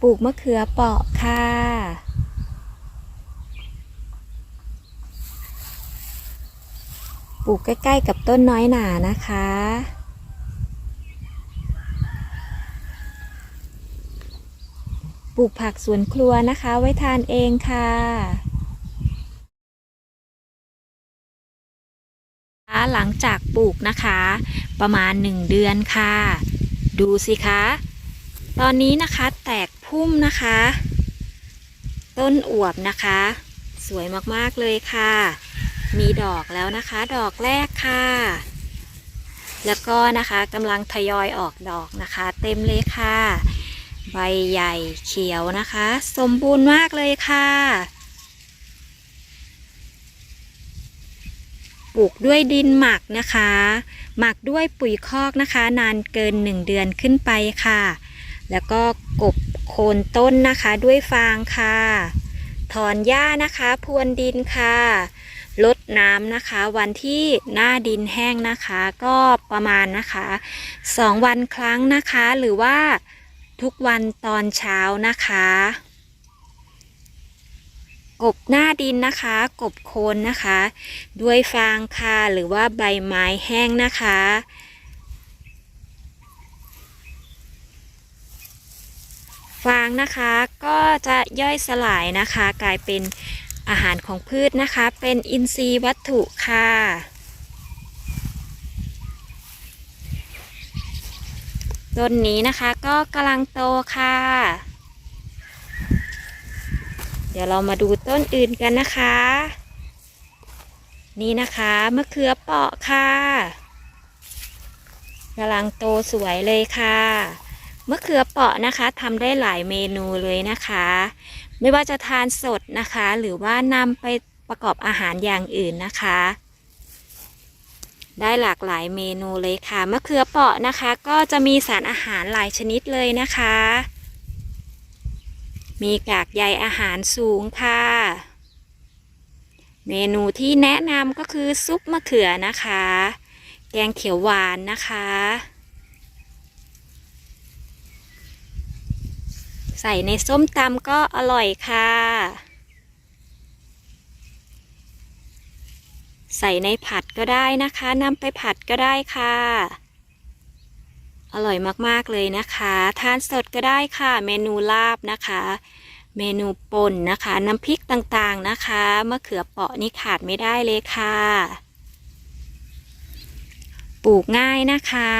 ปลูกมะเขือเปราะค่ะ ปลูกใกล้ๆกับต้นน้อยหนานะคะ ปลูกผักสวนครัวนะคะ ไว้ทานเองค่ะหลังจากปลูกนะคะ ประมาณ 1 เดือนค่ะ ดูสิคะ ตอนนี้นะคะแตก พุ่มนะคะ ต้นอวบนะคะ สวยมากๆเลยค่ะ มีดอกแล้วนะคะ ดอกแรกค่ะ แล้วก็นะคะกำลังทยอยออกดอกนะคะ เต็มเลยค่ะ ใบใหญ่เขียวนะคะ สมบูรณ์มากเลยค่ะปลูกด้วยดินหมักนะคะ หมักด้วยปุ๋ยคอกนะคะ นานเกิน 1 เดือนขึ้นไปค่ะ แล้วก็กบ โคนต้นนะคะด้วยฟางค่ะ ถอนหญ้านะคะพรวนดินค่ะลดน้ำนะคะ วันที่หน้าดินแห้งนะคะ ก็ประมาณนะคะ2วันครั้งนะคะ หรือว่าทุกวันตอนเช้านะคะกบหน้าดินนะคะ กบโคนนะคะ ด้วยฟางค่ะ หรือว่าใบไม้แห้งนะคะ ฟางนะคะก็จะย่อยสลายนะคะ กลายเป็นอาหารของพืชนะคะ เป็นอินทรีย์วัตถุค่ะต้นนี้นะคะก็กำลังโตค่ะ เดี๋ยวเรามาดูต้นอื่นกันนะคะ นี่นะคะมะเขือเปราะค่ะกำลังโตสวยเลยค่ะ มะเขือเปราะนะคะทำได้หลายเมนูเลยนะคะ ไม่ว่าจะทานสดนะคะ หรือว่านำไปประกอบอาหารอย่างอื่นนะคะ ได้หลากหลายเมนูเลยค่ะมะเขือเปราะนะคะ ก็จะมีสารอาหารหลายชนิดเลยนะคะ มีกากใยอาหารสูงค่ะเมนูที่แนะนำก็คือซุปมะเขือนะคะ แกงเขียวหวานนะคะ ใส่ในส้มตำก็อร่อยค่ะ ใส่ในผัดก็ได้นะคะนำไปผัดก็ได้ค่ะ อร่อยมากๆเลยนะคะ ทานสดก็ได้ค่ะ เมนูลาบนะคะ เมนูป่นนะคะ น้ำพริกต่างๆนะคะมะเขือเปาะนี่ขาดไม่ได้เลยค่ะ ปลูกง่ายนะคะ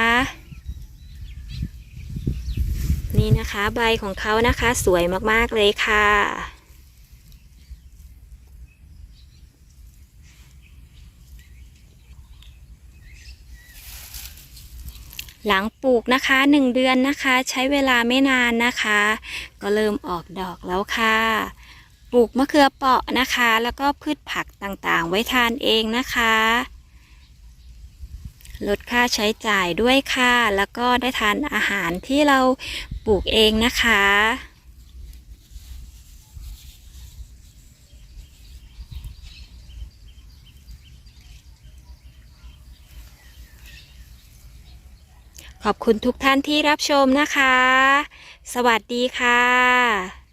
นี่นะคะใบของเขานะคะสวยมากๆเลยค่ะ หลังปลูกนะคะหนึ่งเดือนนะคะ ใช้เวลาไม่นานนะคะ ก็เริ่มออกดอกแล้วค่ะ ปลูกมะเขือเปราะนะคะ แล้วก็พืชผักต่างๆ ไว้ทานเองนะคะ ลดค่าใช้จ่ายด้วยค่ะ แล้วก็ได้ทานอาหารที่เราปลูกเองนะคะ ขอบคุณทุกท่านที่รับชมนะคะ สวัสดีค่ะ